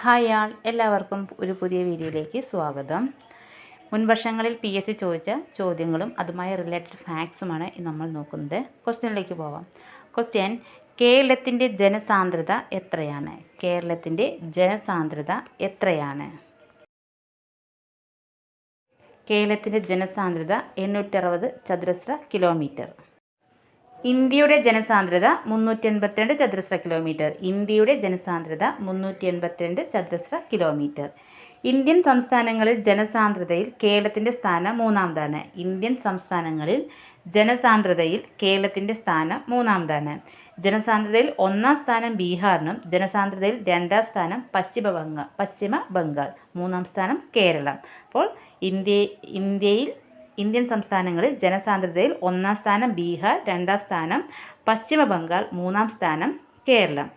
Hi ആൾ എല്ലാവർക്കും ഒരു പുതിയ വീഡിയോയിലേക്ക് സ്വാഗതം. മുൻവർഷങ്ങളിൽ പി എസ് സി ചോദിച്ച ചോദ്യങ്ങളും അതുമായി റിലേറ്റഡ് ഫാക്ട്സുമാണ് നമ്മൾ നോക്കുന്നത്. ക്വസ്റ്റ്യനിലേക്ക് പോവാം. ക്വസ്റ്റ്യൻ കേരളത്തിന്റെ ജനസാന്ദ്രത എത്രയാണ്? കേരളത്തിന്റെ ജനസാന്ദ്രത എത്രയാണ്? കേരളത്തിന്റെ ജനസാന്ദ്രത എണ്ണൂറ്ററുപത് ചതുരശ്ര കിലോമീറ്റർ ഇന്ത്യയുടെ ജനസാന്ദ്രത മുന്നൂറ്റി എൺപത്തിരണ്ട് ചതുരശ്ര കിലോമീറ്റർ. ഇന്ത്യയുടെ ജനസാന്ദ്രത മുന്നൂറ്റി എൺപത്തിരണ്ട് ചതുരശ്ര കിലോമീറ്റർ. ഇന്ത്യൻ സംസ്ഥാനങ്ങളിൽ ജനസാന്ദ്രതയിൽ കേരളത്തിന്റെ സ്ഥാനം മൂന്നാമതാണ്. ഇന്ത്യൻ സംസ്ഥാനങ്ങളിൽ ജനസാന്ദ്രതയിൽ കേരളത്തിന്റെ സ്ഥാനം മൂന്നാമതാണ്. ജനസാന്ദ്രതയിൽ ഒന്നാം സ്ഥാനം ബീഹാറിനും ജനസാന്ദ്രതയിൽ രണ്ടാം സ്ഥാനം പശ്ചിമ ബംഗാൾ പശ്ചിമ ബംഗാൾ മൂന്നാം സ്ഥാനം കേരളം. അപ്പോൾ ഇന്ത്യ ഇന്ത്യയിൽ ഇന്ത്യൻ സംസ്ഥാനങ്ങളിൽ ജനസാന്ദ്രതയിൽ ഒന്നാം സ്ഥാനം ബീഹാർ രണ്ടാം സ്ഥാനം പശ്ചിമ ബംഗാൾ മൂന്നാം സ്ഥാനം കേരളം.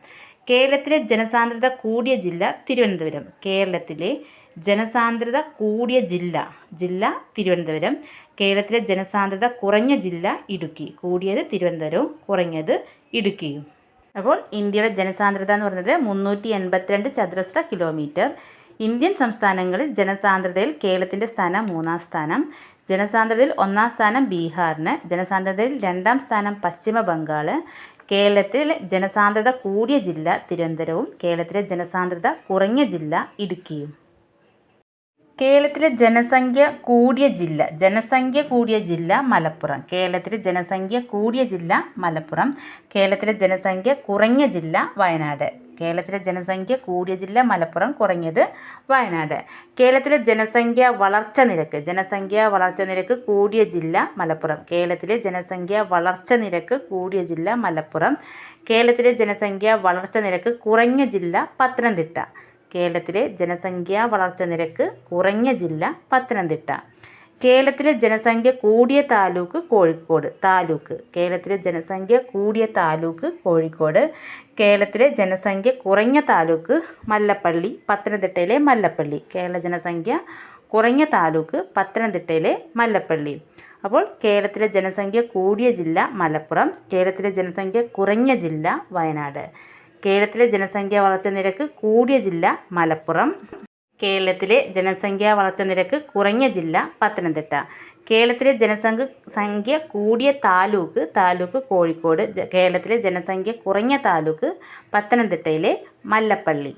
കേരളത്തിലെ ജനസാന്ദ്രത കൂടിയ ജില്ല തിരുവനന്തപുരം. കേരളത്തിലെ ജനസാന്ദ്രത കൂടിയ ജില്ല ജില്ല തിരുവനന്തപുരം. കേരളത്തിലെ ജനസാന്ദ്രത കുറഞ്ഞ ജില്ല ഇടുക്കി. കൂടിയത് തിരുവനന്തപുരവും കുറഞ്ഞത് ഇടുക്കിയും. അപ്പോൾ ഇന്ത്യയുടെ ജനസാന്ദ്രത എന്ന് പറയുന്നത് മുന്നൂറ്റി എൺപത്തിരണ്ട് ചതുരശ്ര കിലോമീറ്റർ. ഇന്ത്യൻ സംസ്ഥാനങ്ങളിൽ ജനസാന്ദ്രതയിൽ കേരളത്തിന്റെ സ്ഥാനം മൂന്നാം സ്ഥാനം. ജനസാന്ദ്രതയിൽ ഒന്നാം സ്ഥാനം ബീഹാറിന് ജനസാന്ദ്രതയിൽ രണ്ടാം സ്ഥാനം പശ്ചിമ ബംഗാൾ കേരളത്തിൽ ജനസാന്ദ്രത കൂടിയ ജില്ല തിരുവനന്തപുരവും കേരളത്തിലെ ജനസാന്ദ്രത കുറഞ്ഞ ജില്ല ഇടുക്കിയും. കേരളത്തിലെ ജനസംഖ്യ കൂടിയ ജില്ല ജനസംഖ്യ കൂടിയ ജില്ല മലപ്പുറം. കേരളത്തിലെ ജനസംഖ്യ കൂടിയ ജില്ല മലപ്പുറം. കേരളത്തിലെ ജനസംഖ്യ കുറഞ്ഞ ജില്ല വയനാട്. കേരളത്തിലെ ജനസംഖ്യ കൂടിയ ജില്ല മലപ്പുറം കുറഞ്ഞത് വയനാട്. കേരളത്തിലെ ജനസംഖ്യ വളർച്ച നിരക്ക് ജനസംഖ്യ വളർച്ച നിരക്ക് കൂടിയ ജില്ല മലപ്പുറം. കേരളത്തിലെ ജനസംഖ്യ വളർച്ച നിരക്ക് കൂടിയ ജില്ല മലപ്പുറം. കേരളത്തിലെ ജനസംഖ്യ വളർച്ച നിരക്ക് കുറഞ്ഞ ജില്ല പത്തനംതിട്ട. കേരളത്തിലെ ജനസംഖ്യാ വളർച്ച നിരക്ക് കുറഞ്ഞ ജില്ല പത്തനംതിട്ട. കേരളത്തിലെ ജനസംഖ്യ കൂടിയ താലൂക്ക് കോഴിക്കോട്. താലൂക്ക്. കേരളത്തിലെ ജനസംഖ്യ കൂടിയ താലൂക്ക് കോഴിക്കോട്. കേരളത്തിലെ ജനസംഖ്യ കുറഞ്ഞ താലൂക്ക് മല്ലപ്പള്ളി പത്തനംതിട്ടയിലെ മല്ലപ്പള്ളി. കേരള ജനസംഖ്യ കുറഞ്ഞ താലൂക്ക് പത്തനംതിട്ടയിലെ മല്ലപ്പള്ളി. അപ്പോൾ കേരളത്തിലെ ജനസംഖ്യ കൂടിയ ജില്ല മലപ്പുറം. കേരളത്തിലെ ജനസംഖ്യ കുറഞ്ഞ ജില്ല വയനാട്. കേരളത്തിലെ ജനസംഖ്യാ വളർച്ച നിരക്ക് കൂടിയ ജില്ല മലപ്പുറം. കേരളത്തിലെ ജനസംഖ്യാ വളർച്ച നിരക്ക് കുറഞ്ഞ ജില്ല പത്തനംതിട്ട. കേരളത്തിലെ ജനസംഖ്യ സംഖ്യ കൂടിയ താലൂക്ക് താലൂക്ക് കോഴിക്കോട്. കേരളത്തിലെ ജനസംഖ്യ കുറഞ്ഞ താലൂക്ക് പത്തനംതിട്ടയിലെ മല്ലപ്പള്ളി.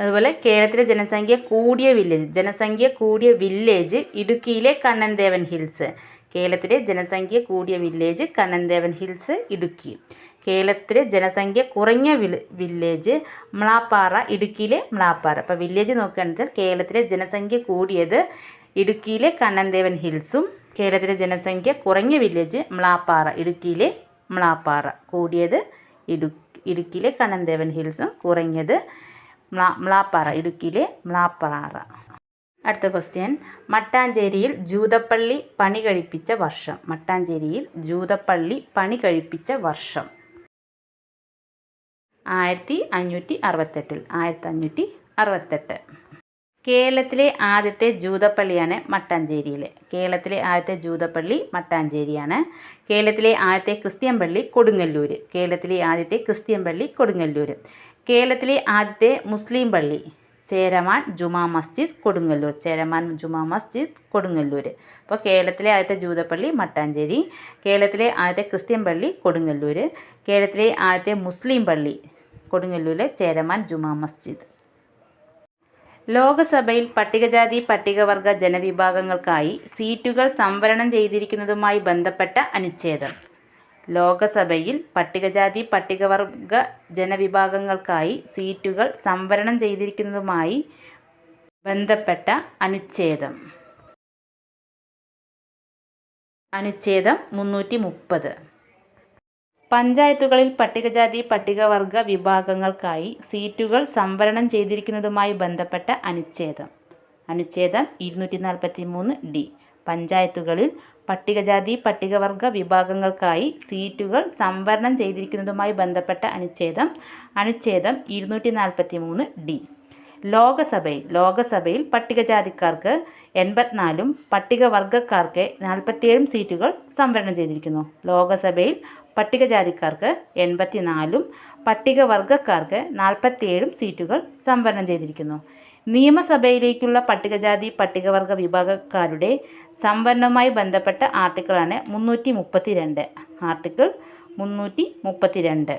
അതുപോലെ കേരളത്തിലെ ജനസംഖ്യ കൂടിയ വില്ലേജ് ജനസംഖ്യ കൂടിയ വില്ലേജ് ഇടുക്കിയിലെ കണ്ണൻദേവൻ ഹിൽസ്. കേരളത്തിലെ ജനസംഖ്യ കൂടിയ വില്ലേജ് കണ്ണൻദേവൻ ഹിൽസ് ഇടുക്കി. കേരളത്തിലെ ജനസംഖ്യ കുറഞ്ഞ വില്ലേജ് മ്ലാപ്പാറ ഇടുക്കിയിലെ മ്ലാപ്പാറ. അപ്പോൾ വില്ലേജ് നോക്കുകയാണെന്ന് വെച്ചാൽ കേരളത്തിലെ ജനസംഖ്യ കൂടിയത് ഇടുക്കിയിലെ കണ്ണൻദേവൻ ഹിൽസും കേരളത്തിലെ ജനസംഖ്യ കുറഞ്ഞ വില്ലേജ് മ്ലാപ്പാറ ഇടുക്കിയിലെ മ്ലാപ്പാറ കൂടിയത് ഇടു ഇടുക്കിയിലെ കണ്ണൻദേവൻ ഹിൽസും കുറഞ്ഞത് മ്ലാ മ്ലാപ്പാറ ഇടുക്കിയിലെ മ്ലാപ്പാറ. അടുത്ത ക്വസ്റ്റ്യൻ മട്ടാഞ്ചേരിയിൽ ജൂതപ്പള്ളി പണി കഴിപ്പിച്ച വർഷം. മട്ടാഞ്ചേരിയിൽ ജൂതപ്പള്ളി പണി കഴിപ്പിച്ച വർഷം. ആയിരത്തി അഞ്ഞൂറ്റി അറുപത്തെട്ടിൽ ആയിരത്തി അഞ്ഞൂറ്റി അറുപത്തെട്ട് കേരളത്തിലെ ആദ്യത്തെ ജൂതപ്പള്ളിയാണ് മട്ടാഞ്ചേരിയിൽ കേരളത്തിലെ ആദ്യത്തെ ജൂതപ്പള്ളി മട്ടാഞ്ചേരിയാണ്. കേരളത്തിലെ ആദ്യത്തെ ക്രിസ്ത്യൻ പള്ളി കൊടുങ്ങല്ലൂർ കേരളത്തിലെ ആദ്യത്തെ ക്രിസ്ത്യൻ പള്ളി കൊടുങ്ങല്ലൂർ കേരളത്തിലെ ആദ്യത്തെ മുസ്ലിം പള്ളി ചേരമാൻ ജുമാ മസ്ജിദ് കൊടുങ്ങല്ലൂർ. ചേരമാൻ ജുമാ മസ്ജിദ് കൊടുങ്ങല്ലൂർ അപ്പോൾ കേരളത്തിലെ ആദ്യത്തെ ജൂതപ്പള്ളി മട്ടാഞ്ചേരി. കേരളത്തിലെ ആദ്യത്തെ ക്രിസ്ത്യൻ പള്ളി കൊടുങ്ങല്ലൂർ കേരളത്തിലെ ആദ്യത്തെ മുസ്ലിം പള്ളി കൊടുങ്ങല്ലൂരിലെ ചേരമാൻ ജുമാ മസ്ജിദ്. ലോകസഭയിൽ പട്ടികജാതി പട്ടികവർഗ ജനവിഭാഗങ്ങൾക്കായി സീറ്റുകൾ സംവരണം ചെയ്തിരിക്കുന്നതുമായി ബന്ധപ്പെട്ട അനുച്ഛേദം. ലോകസഭയിൽ പട്ടികജാതി പട്ടികവർഗ ജനവിഭാഗങ്ങൾക്കായി സീറ്റുകൾ സംവരണം ചെയ്തിരിക്കുന്നതുമായി ബന്ധപ്പെട്ട അനുച്ഛേദം. അനുച്ഛേദം മുന്നൂറ്റി മുപ്പത്. പഞ്ചായത്തുകളിൽ പട്ടികജാതി പട്ടികവർഗ വിഭാഗങ്ങൾക്കായി സീറ്റുകൾ സംവരണം ചെയ്തിരിക്കുന്നതുമായി ബന്ധപ്പെട്ട അനുച്ഛേദം. അനുച്ഛേദം ഇരുന്നൂറ്റി നാൽപ്പത്തി മൂന്ന് ഡി. പഞ്ചായത്തുകളിൽ പട്ടികജാതി പട്ടികവർഗ വിഭാഗങ്ങൾക്കായി സീറ്റുകൾ സംവരണം ചെയ്തിരിക്കുന്നതുമായി ബന്ധപ്പെട്ട അനുച്ഛേദം. അനുച്ഛേദം ഇരുന്നൂറ്റി നാൽപ്പത്തി മൂന്ന് ഡി. ലോകസഭയിൽ ലോകസഭയിൽ പട്ടികജാതിക്കാർക്ക് എൺപത്തിനാലും പട്ടികവർഗക്കാർക്ക് നാൽപ്പത്തിയേഴും സീറ്റുകൾ സംവരണം ചെയ്തിരിക്കുന്നു. ലോകസഭയിൽ പട്ടികജാതിക്കാർക്ക് എൺപത്തിനാലും പട്ടികവർഗക്കാർക്ക് നാൽപ്പത്തിയേഴും സീറ്റുകൾ സംവരണം ചെയ്തിരിക്കുന്നു. നിയമസഭയിലേക്കുള്ള പട്ടികജാതി പട്ടികവർഗ വിഭാഗക്കാരുടെ സംവരണവുമായി ബന്ധപ്പെട്ട ആർട്ടിക്കിളാണ് മുന്നൂറ്റി മുപ്പത്തി രണ്ട് ആർട്ടിക്കിൾ മുന്നൂറ്റി മുപ്പത്തി രണ്ട്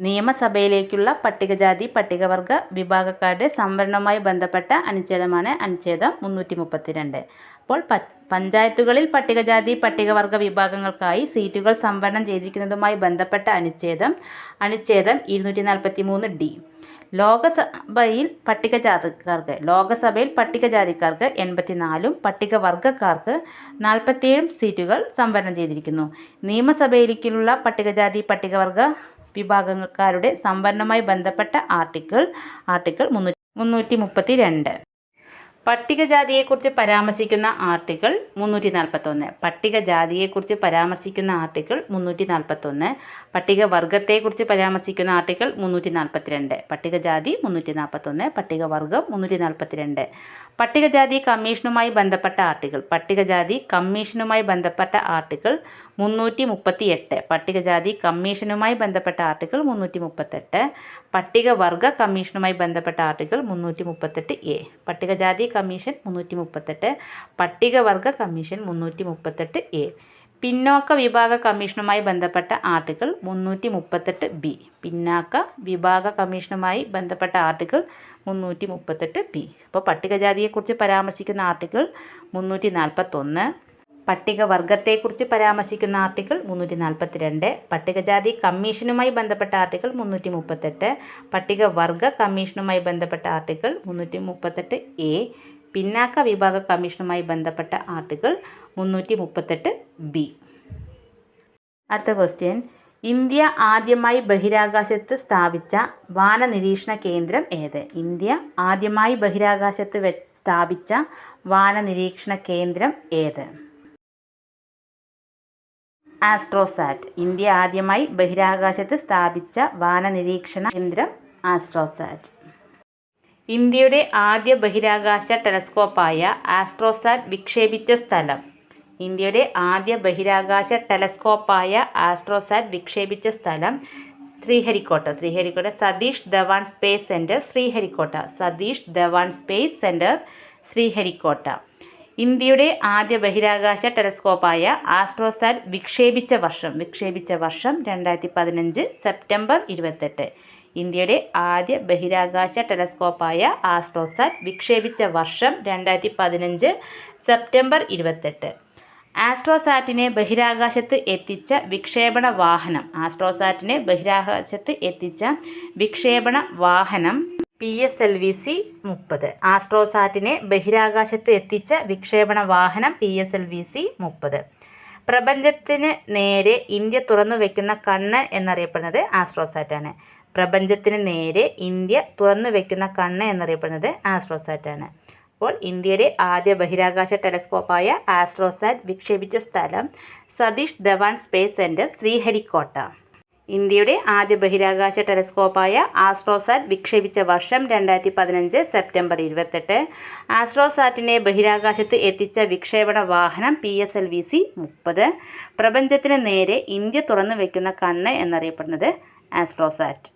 നിയമസഭയിലേക്കുള്ള പട്ടികജാതി പട്ടികവർഗ വിഭാഗക്കാരുടെ സംവരണവുമായി ബന്ധപ്പെട്ട അനുച്ഛേദമാണ് അനുച്ഛേദം മുന്നൂറ്റി മുപ്പത്തി രണ്ട് അപ്പോൾ പഞ്ചായത്തുകളിൽ പട്ടികജാതി പട്ടികവർഗ വിഭാഗങ്ങൾക്കായി സീറ്റുകൾ സംവരണം ചെയ്തിരിക്കുന്നതുമായി ബന്ധപ്പെട്ട അനുച്ഛേദം അനുച്ഛേദം ഇരുന്നൂറ്റി നാൽപ്പത്തി മൂന്ന് ഡി. ലോകസഭയിൽ പട്ടികജാതിക്കാർക്ക് ലോകസഭയിൽ പട്ടികജാതിക്കാർക്ക് എൺപത്തിനാലും പട്ടികവർഗക്കാർക്ക് നാൽപ്പത്തിയേഴും സീറ്റുകൾ സംവരണം ചെയ്തിരിക്കുന്നു. നിയമസഭയിലേക്കുള്ള പട്ടികജാതി പട്ടികവർഗ വിഭാഗക്കാരുടെ സംവരണവുമായി ബന്ധപ്പെട്ട ആർട്ടിക്കിൾ ആർട്ടിക്കിൾ മുന്നൂറ്റി മുന്നൂറ്റി മുപ്പത്തി രണ്ട് പട്ടികജാതിയെക്കുറിച്ച് പരാമർശിക്കുന്ന ആർട്ടിക്കിൾ മുന്നൂറ്റി നാൽപ്പത്തൊന്ന് പട്ടികജാതിയെക്കുറിച്ച് പരാമർശിക്കുന്ന ആർട്ടിക്കിൾ മുന്നൂറ്റി നാൽപ്പത്തൊന്ന് പട്ടികവർഗത്തെക്കുറിച്ച് പരാമർശിക്കുന്ന ആർട്ടിക്കിൾ മുന്നൂറ്റി നാൽപ്പത്തിരണ്ട് പട്ടികജാതി മുന്നൂറ്റി നാൽപ്പത്തൊന്ന് പട്ടികവർഗം മുന്നൂറ്റി നാൽപ്പത്തിരണ്ട് പട്ടികജാതി കമ്മീഷനുമായി ബന്ധപ്പെട്ട ആർട്ടിക്കിൾ. പട്ടികജാതി കമ്മീഷനുമായി ബന്ധപ്പെട്ട ആർട്ടിക്കിൾ മുന്നൂറ്റി മുപ്പത്തി എട്ട് പട്ടികജാതി കമ്മീഷനുമായി ബന്ധപ്പെട്ട ആർട്ടിക്കിൾ മുന്നൂറ്റി മുപ്പത്തെട്ട് പട്ടികവർഗ കമ്മീഷനുമായി ബന്ധപ്പെട്ട ആർട്ടിക്കിൾ മുന്നൂറ്റി മുപ്പത്തെട്ട് എ. പട്ടികജാതി കമ്മീഷൻ മുന്നൂറ്റി മുപ്പത്തെട്ട് പട്ടികവർഗ കമ്മീഷൻ മുന്നൂറ്റി മുപ്പത്തെട്ട് എ. പിന്നോക്ക വിഭാഗ കമ്മീഷനുമായി ബന്ധപ്പെട്ട ആർട്ടിക്കിൾ മുന്നൂറ്റി മുപ്പത്തെട്ട് ബി. പിന്നാക്ക വിഭാഗ കമ്മീഷനുമായി ബന്ധപ്പെട്ട ആർട്ടിക്കിൾ മുന്നൂറ്റി മുപ്പത്തെട്ട് ബി. അപ്പോൾ പട്ടികജാതിയെക്കുറിച്ച് പരാമർശിക്കുന്ന ആർട്ടിക്കിൾ മുന്നൂറ്റി നാൽപ്പത്തൊന്ന് പട്ടികവർഗത്തെക്കുറിച്ച് പരാമർശിക്കുന്ന ആർട്ടിക്കിൾ മുന്നൂറ്റി നാൽപ്പത്തി രണ്ട് പട്ടികജാതി കമ്മീഷനുമായി ബന്ധപ്പെട്ട ആർട്ടിക്കിൾ മുന്നൂറ്റി മുപ്പത്തെട്ട് പട്ടികവർഗ കമ്മീഷനുമായി ബന്ധപ്പെട്ട ആർട്ടിക്കിൾ മുന്നൂറ്റി മുപ്പത്തെട്ട് എ പിന്നാക്ക വിഭാഗ കമ്മീഷനുമായി ബന്ധപ്പെട്ട ആർട്ടിക്കിൾ മുന്നൂറ്റി മുപ്പത്തെട്ട് ബി. അടുത്ത ക്വസ്റ്റ്യൻ. ഇന്ത്യ ആദ്യമായി ബഹിരാകാശത്ത് സ്ഥാപിച്ച വാന നിരീക്ഷണ കേന്ദ്രം ഏത്? ഇന്ത്യ ആദ്യമായി ബഹിരാകാശത്ത് സ്ഥാപിച്ച വാന നിരീക്ഷണ കേന്ദ്രം ഏത്? ആസ്ട്രോസാറ്റ്. ഇന്ത്യ ആദ്യമായി ബഹിരാകാശത്ത് സ്ഥാപിച്ച വാന നിരീക്ഷണ കേന്ദ്രം ആസ്ട്രോസാറ്റ്. ഇന്ത്യയുടെ ആദ്യ ബഹിരാകാശ ടെലസ്കോപ്പായ ആസ്ട്രോസാറ്റ് വിക്ഷേപിച്ച സ്ഥലം. ഇന്ത്യയുടെ ആദ്യ ബഹിരാകാശ ടെലസ്കോപ്പായ ആസ്ട്രോസാറ്റ് വിക്ഷേപിച്ച സ്ഥലം Sriharikota. Sriharikota Satish Dhawan space centre Sriharikota. Satish Dhawan space centre Sriharikota. ഇന്ത്യയുടെ ആദ്യ ബഹിരാകാശ ടെലസ്കോപ്പായ ആസ്ട്രോസാറ്റ് വിക്ഷേപിച്ച വർഷം വിക്ഷേപിച്ച വർഷം രണ്ടായിരത്തി പതിനഞ്ച് സെപ്റ്റംബർ ഇരുപത്തെട്ട്. ഇന്ത്യയുടെ ആദ്യ ബഹിരാകാശ ടെലസ്കോപ്പായ ആസ്ട്രോസാറ്റ് വിക്ഷേപിച്ച വർഷം രണ്ടായിരത്തി പതിനഞ്ച് സെപ്റ്റംബർ ഇരുപത്തെട്ട്. ആസ്ട്രോസാറ്റിനെ ബഹിരാകാശത്ത് എത്തിച്ച വിക്ഷേപണ വാഹനം ആസ്ട്രോസാറ്റിനെ ബഹിരാകാശത്ത് എത്തിച്ച വിക്ഷേപണ വാഹനം P S L V C മുപ്പത്. ആസ്ട്രോസാറ്റിനെ ബഹിരാകാശത്ത് എത്തിച്ച വിക്ഷേപണ വാഹനം P S L V C മുപ്പത്. പ്രപഞ്ചത്തിന് നേരെ ഇന്ത്യ തുറന്നു വയ്ക്കുന്ന കണ്ണ് എന്നറിയപ്പെടുന്നത് ആസ്ട്രോസാറ്റാണ്. പ്രപഞ്ചത്തിന് നേരെ ഇന്ത്യ തുറന്നു വയ്ക്കുന്ന കണ്ണ് എന്നറിയപ്പെടുന്നത് ആസ്ട്രോസാറ്റാണ്. അപ്പോൾ ഇന്ത്യയുടെ ആദ്യ ബഹിരാകാശ ടെലസ്കോപ്പായ ആസ്ട്രോസാറ്റ് വിക്ഷേപിച്ച സ്ഥലം സതീഷ് ധവാൻ സ്പേസ് സെന്റർ ശ്രീഹരിക്കോട്ട. ഇന്ത്യയുടെ ആദ്യ ബഹിരാകാശ ടെലസ്കോപ്പായ ആസ്ട്രോസാറ്റ് വിക്ഷേപിച്ച വർഷം രണ്ടായിരത്തി പതിനഞ്ച് സെപ്റ്റംബർ ഇരുപത്തെട്ട്. ആസ്ട്രോസാറ്റിനെ ബഹിരാകാശത്ത് എത്തിച്ച വിക്ഷേപണ വാഹനം P S L V C മുപ്പത്. പ്രപഞ്ചത്തിന് നേരെ ഇന്ത്യ തുറന്നു വയ്ക്കുന്ന കണ്ണ് എന്നറിയപ്പെടുന്നത് ആസ്ട്രോസാറ്റ്.